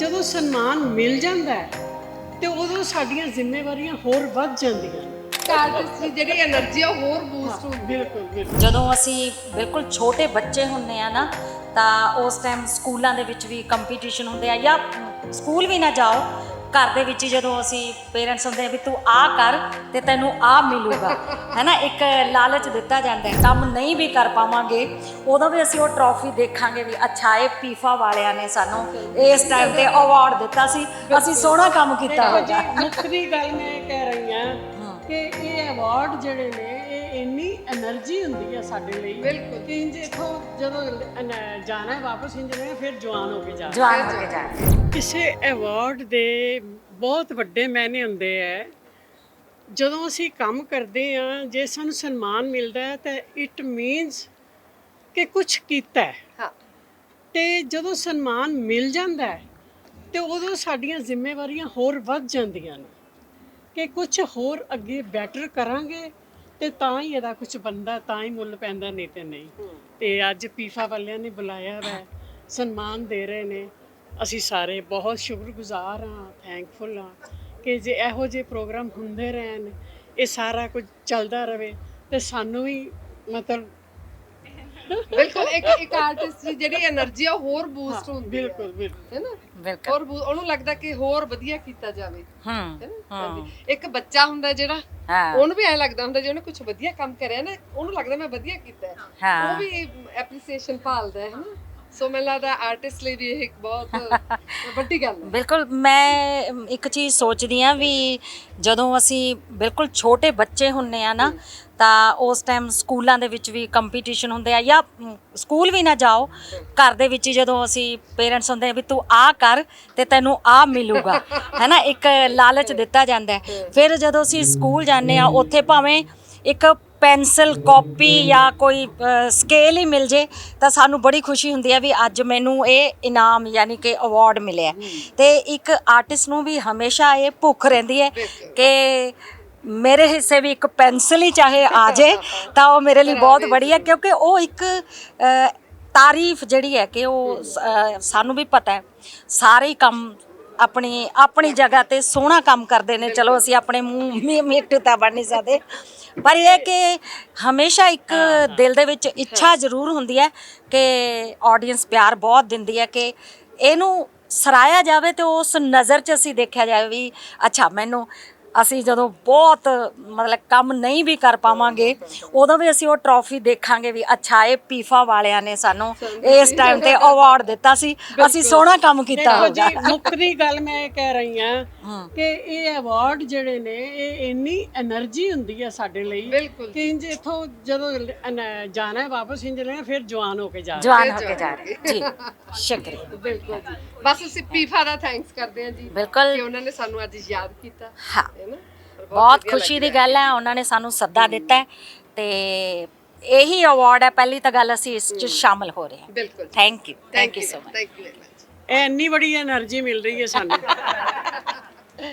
ਜਦੋਂ ਸਨਮਾਨ ਮਿਲ ਜਾਂਦਾ ਹੈ ਤੇ ਉਦੋਂ ਸਾਡੀਆਂ ਜ਼ਿੰਮੇਵਾਰੀਆਂ ਹੋਰ ਵੱਧ ਜਾਂਦੀਆਂ ਨੇ। ਜਿਹੜੀ એનર્ਜੀ ਆ ਬੂਸਟ ਜਦੋਂ ਅਸੀਂ ਬਿਲਕੁਲ ਛੋਟੇ ਬੱਚੇ ਹੁੰਦੇ ਆ ਨਾ ਤਾਂ ਉਸ ਟਾਈਮ ਸਕੂਲਾਂ ਦੇ ਵਿੱਚ ਵੀ ਕੰਪੀਟੀਸ਼ਨ ਹੁੰਦੇ ਆ ਜਾਂ ਸਕੂਲ ਵੀ ਨਾ ਜਾਓ ਘਰ ਦੇ ਵਿੱਚ ਜਦੋਂ ਅਸੀਂ ਪੇਰੈਂਟਸ ਹੁੰਦੇ ਆ ਵੀ ਤੂੰ ਆ ਕਰ ਤੇ ਤੈਨੂੰ ਆ ਮਿਲੂਗਾ ਹੈਨਾ? ਇੱਕ ਲਾਲਚ ਦਿੱਤਾ ਜਾਂਦਾ ਹੈ ਕੰਮ ਨਹੀਂ ਵੀ ਕਰ ਪਾਵਾਂਗੇ ਉਦੋਂ ਵੀ ਅਸੀਂ ਉਹ ਟਰੋਫੀ ਦੇਖਾਂਗੇ ਵੀ ਅੱਛਾ ਇਹ ਪੀਫਾ ਵਾਲਿਆਂ ਨੇ ਸਾਨੂੰ ਇਸ ਟਾਈਮ ਤੇ ਅਵਾਰਡ ਦਿੱਤਾ ਸੀ ਅਸੀਂ ਸੋਹਣਾ ਕੰਮ ਕੀਤਾ ਹੋਗਾ ਮੁੱਖ ਦੀ ਗੱਲ ਮੈਂ ਕਹਿ ਰਹੀ ਹਾਂ ਕਿ ਇਹ ਅਵਾਰਡ ਜਿਹੜੇ ਨੇ ਇਹ ਇੰਨੀ એનર્ਜੀ ਹੁੰਦੀ ਹੈ ਸਾਡੇ ਲਈ ਬਿਲਕੁਲ। ਜਦੋਂ ਜਾਣਾ ਹੈ ਵਾਪਸ ਫਿਰ ਜਵਾਨ ਹੋ ਕੇ ਜਾਣਾ ਜਵਾਨ ਹੋ। ਕੇ ਜਾਣਗੇ ਕਿਸੇ ਅਵਾਰਡ ਦੇ ਬਹੁਤ ਵੱਡੇ ਮਾਇਨੇ ਹੁੰਦੇ ਹੈ ਜਦੋਂ ਅਸੀਂ ਕੰਮ ਕਰਦੇ ਹਾਂ ਜੇ ਸਾਨੂੰ ਸਨਮਾਨ ਮਿਲਦਾ ਹੈ ਤਾਂ ਇਟ ਮੀਨਸ ਕਿ ਕੁਝ ਕੀਤਾ ਹੈ। ਹਾਂ। ਤੇ ਜਦੋਂ ਸਨਮਾਨ ਮਿਲ ਜਾਂਦਾ ਹੈ ਤੇ ਉਦੋਂ ਸਾਡੀਆਂ ਜ਼ਿੰਮੇਵਾਰੀਆਂ ਹੋਰ ਵੱਧ ਜਾਂਦੀਆਂ ਨੇ। ਕਿ ਕੁਝ ਹੋਰ ਅੱਗੇ ਬੈਟਰ ਕਰਾਂਗੇ ਤੇ ਤਾਂ ਹੀ ਇਹਦਾ ਕੁਝ ਬੰਦਾ ਤਾਂ ਹੀ ਮੁੱਲ ਪੈਂਦਾ ਨਹੀਂ ਤੇ ਨਹੀਂ। ਤੇ ਅੱਜ ਪੀਫਾ ਵਾਲਿਆਂ ਨੇ ਬੁਲਾਇਆ ਹੈ ਸਨਮਾਨ ਦੇ ਰਹੇ ਨੇ। ਅਸੀਂ ਸਾਰੇ ਬਹੁਤ ਸ਼ੁਕਰਗੁਜ਼ਾਰ ਹਾਂ ਥੈਂਕਫੁਲ ਹਾਂ ਕਿ ਜੇ ਇਹੋ ਜਿਹੇ ਪ੍ਰੋਗਰਾਮ ਹੁੰਦੇ ਰਹਿਣ ਇਹ ਸਾਰਾ ਕੁਝ ਚੱਲਦਾ ਰਵੇ ਤੇ ਸਾਨੂੰ ਵੀ ਮਤਲਬ ਬਿਲਕੁਲ ਇੱਕ ਇੱਕ ਆਰਟਿਸਟ ਦੀ ਜਿਹੜੀ એનર્ਜੀ ਆ ਹੋਰ ਬੂਸਟ ਹੁੰਦੀ ਹੈ। ਬਿਲਕੁਲ ਬਿਲਕੁਲ। ਹੈਨਾ ਬਿਲਕੁਲ। ਹੋਰ ਉਹਨੂੰ ਲੱਗਦਾ ਕਿ ਹੋਰ ਵਧੀਆ ਕੀਤਾ ਜਾਵੇ। ਹਾਂ ਇੱਕ ਬੱਚਾ ਹੁੰਦਾ ਜਿਹੜਾ ਹਾਂ ਉਹਨੂੰ ਵੀ ਐ ਲੱਗਦਾ ਹੁੰਦਾ ਜੇ ਉਹਨੇ ਕੁਝ ਵਧੀਆ ਕੰਮ ਕਰਿਆ ਨਾ ਉਹਨੂੰ ਲੱਗਦਾ ਮੈਂ ਵਧੀਆ ਕੀਤਾ ਹੈ। ਹਾਂ। ਉਹ ਵੀ ਐਪਰੀਸੀਏਸ਼ਨ ਭਾਲਦਾ ਹੈ ਹਨਾ ਸੋ ਮੈਨੂੰ ਲੱਗਦਾ ਆਰਟਿਸਟ ਲਈ ਵੀ ਇਹ ਇੱਕ ਬਹੁਤ ਵੱਡੀ ਗੱਲ ਹੈ। ਬਿਲਕੁਲ ਮੈਂ ਇੱਕ ਚੀਜ਼ ਸੋਚਦੀ ਆ ਵੀ ਜਦੋਂ ਅਸੀਂ ਬਿਲਕੁਲ ਛੋਟੇ ਬੱਚੇ ਹੁੰਨੇ ਆ ਨਾ ਤਾਂ ਉਸ ਟਾਈਮ ਸਕੂਲਾਂ ਦੇ ਵਿੱਚ ਵੀ ਕੰਪੀਟੀਸ਼ਨ ਹੁੰਦੇ ਆ ਜਾਂ ਸਕੂਲ ਵੀ ਨਾ ਜਾਓ ਘਰ ਦੇ ਵਿੱਚ ਹੀ ਜਦੋਂ ਅਸੀਂ ਪੇਰੈਂਟਸ ਹੁੰਦੇ ਆ ਵੀ ਤੂੰ ਆ ਕਰ ਤੇ ਤੈਨੂੰ ਆ ਮਿਲੂਗਾ ਹੈਨਾ ਇੱਕ ਲਾਲਚ ਦਿੱਤਾ ਜਾਂਦਾ ਫਿਰ ਜਦੋਂ ਅਸੀਂ ਸਕੂਲ ਜਾਂਦੇ ਆ ਉੱਥੇ ਭਾਵੇਂ ਇੱਕ ਪੈਨਸਲ, ਕਾਪੀ ਜਾਂ ਕੋਈ ਸਕੇਲ ਹੀ ਮਿਲ ਜੇ, ਤਾਂ ਸਾਨੂੰ ਬੜੀ ਖੁਸ਼ੀ ਹੁੰਦੀ ਹੈ ਵੀ ਅੱਜ ਮੈਨੂੰ ਇਹ ਇਨਾਮ ਯਾਨੀ ਕਿ ਅਵਾਰਡ ਮਿਲਿਆ ਤੇ ਇੱਕ ਆਰਟਿਸਟ ਨੂੰ ਵੀ ਹਮੇਸ਼ਾ ਇਹ ਭੁੱਖ ਰਹਿੰਦੀ ਹੈ ਕਿ ਮੇਰੇ ਹਿੱਸੇ ਵੀ ਇੱਕ ਪੈਨਸਲ ਹੀ ਚਾਹੇ ਆ ਜੇ, ਤਾਂ ਉਹ ਮੇਰੇ ਲਈ ਬਹੁਤ ਬੜੀ ਹੈ, ਕਿਉਂਕਿ ਉਹ ਇੱਕ ਤਾਰੀਫ ਜਿਹੜੀ ਹੈ ਕਿ ਉਹ ਸਾਨੂੰ ਵੀ ਪਤਾ ਹੈ। ਸਾਰੇ ਹੀ ਕੰਮ ਆਪਣੀ ਆਪਣੀ ਜਗ੍ਹਾ ਤੇ ਸੋਹਣਾ ਕੰਮ ਕਰਦੇ ਨੇ। ਚਲੋ ਅਸੀਂ ਆਪਣੇ ਮੂੰਹ ਮੀ- ਮਿੱਠੂ ਤਾਂ ਬਣ ਨਹੀਂ ਸਕਦੇ। ਪਰ ਇਹ ਹੈ ਕਿ ਹਮੇਸ਼ਾ ਇੱਕ ਦਿਲ ਦੇ ਵਿੱਚ ਇੱਛਾ ਜ਼ਰੂਰ ਹੁੰਦੀ ਹੈ ਕਿ ਆਡੀਅנס ਪਿਆਰ ਬਹੁਤ ਦਿੰਦੀ ਹੈ ਕਿ ਇਹਨੂੰ ਸਰਾਇਆ ਜਾਵੇ ਤੇ ਉਸ ਨਜ਼ਰ 'ਚ ਅਸੀਂ ਦੇਖਿਆ ਜਾਵੇ ਵੀ, ਅੱਛਾ, ਮੈਨੂੰ ਅਸੀਂ ਜਦੋਂ ਬਹੁਤ ਮਤਲਬ ਕੰਮ ਨਹੀਂ ਵੀ ਕਰ ਪਾਵਾਂਗੇ ਉਦੋਂ ਵੀ ਅਸੀਂ ਉਹ ਟਰੋਫੀ ਦੇਖਾਂਗੇ ਵੀ ਅੱਛਾ ਇਹ ਪੀਫਾ ਵਾਲਿਆਂ ਨੇ ਸਾਨੂੰ ਇਸ ਟਾਈਮ ਤੇ ਅਵਾਰਡ ਦਿੱਤਾ ਸੀ। ਅਸੀਂ ਸੋਹਣਾ ਕੰਮ ਕੀਤਾ ਦੇਖੋ ਗੱਲ ਮੈਂ ਇਹ ਕਹਿ ਰਹੀ ਹਾਂ ਕਿ ਇਹ ਅਵਾਰਡ ਜਿਹੜੇ ਨੇ ਇਹ ਇੰਨੀ એનર્ਜੀ ਹੁੰਦੀ ਹੈ ਸਾਡੇ ਲਈ ਕਿ ਇੰਜ ਇਥੋਂ ਜਦੋਂ ਜਾਣਾ ਹੈ ਵਾਪਸ ਇੰਜ ਲੈਣਾ ਫਿਰ ਜਵਾਨ ਹੋ ਕੇ ਜਾਣਾ ਜਵਾਨ ਹੋ। ਕੇ ਜਾ ਜੀ ਸ਼ੁਕਰੀਆ। ਬਿਲਕੁਲ ਜੀ। ਬਸ ਅਸੀਂ ਪੀਫਾ ਦਾ ਥੈਂਕਸ ਕਰਦੇ ਹਾਂ ਜੀ ਬਿਲਕੁਲ। ਕਿ ਉਹਨਾਂ ਨੇ ਸਾਨੂੰ ਅੱਜ ਯਾਦ ਕੀਤਾ। ਹਾਂ। ਬਹੁਤ ਖੁਸ਼ੀ ਦੀ ਗੱਲ ਹੈ ਉਹਨਾਂ ਨੇ ਸਾਨੂੰ ਸੱਦਾ ਦਿੱਤਾ ਹੈ ਤੇ ਇਹੀ ਅਵਾਰਡ ਹੈ ਪਹਿਲੀ ਤਾਂ ਗੱਲ ਅਸੀਂ ਇਸ 'ਚ ਸ਼ਾਮਲ ਹੋ ਰਹੇ ਹਾਂ। ਬਿਲਕੁਲ। Thank you thank you so much ਇਹ ਇੰਨੀ ਬੜੀ એનર્ਜੀ ਮਿਲ ਰਹੀ ਹੈ ਸਾਨੂੰ।